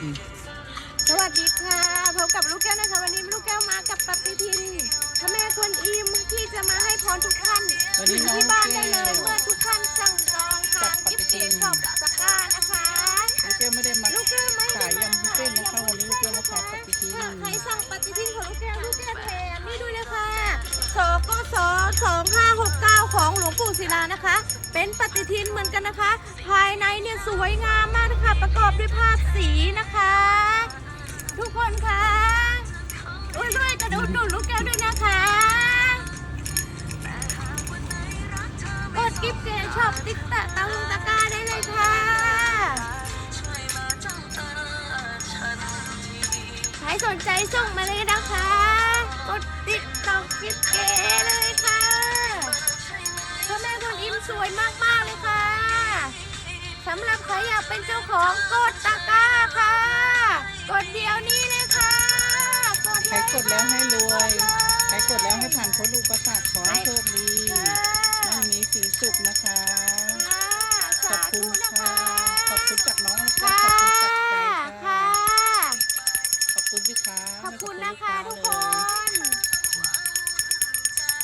อืมสวัสดีค่ะพบกับลูกแก้วนะคะ วันนี้ลูกแก้วมากับปฏิทินพระแม่กวนอิมที่จะมาให้พรทุกท่านวันนี้ถึงน้องที่บ้านได้เลยแก้วเมื่อทุกท่านสั่งจองทางจักิดฟปฏิต์ทิเกนตช็อปตะกร้านะคะลูกแก้วไม่ได้มาลูกแก้วไม่ขายยำวุ้นเส้นนะคะวันนี้ลูกแก้วมาขายปฏิทินถ้าใครสั่งปฏิทินของลูกแก้วลูกแก้วแถมนี่ด้วยเลยค่ะสกสสองห้าหกเก้าของหลวงปู่ศิลานะคะ เป็นปฏิทินเหมือนกันนะคะ ภายในเนี่ยสวยงามมากนะคะ ประกอบด้วยภาพสีนะคะ ทุกคนคะอุ้ยด้วยกระดูดดูดลูกแก้วด้วยนะคะ กดกิฟต์เกชอบติ๊กตะตะลุงตะกร้าได้เลยค่ะ ใครสนใจส่งมาเลยนะคะ กดติ๊กตอกกิฟต์เกเลยค่ะพ่อแม่คุณอิมสวยมากๆเลยค่ะ สำหรับใครอยากเป็นเจ้าของกดตะกร้าค่ะ กดเดียวนี้เลยค่ะกดใครกดแล้วให้รวย ใครกดแล้วให้ผ่านพ้นอุปสรรคขอให้โชคดีมั่งมีสีสุขนะคะ ขอบคุณค่ะ ขอบคุณจากน้องค่ะขอบคุณจากใจค่ะค่ะขอบคุณพี่คะขอบคุณนะคะทุกคน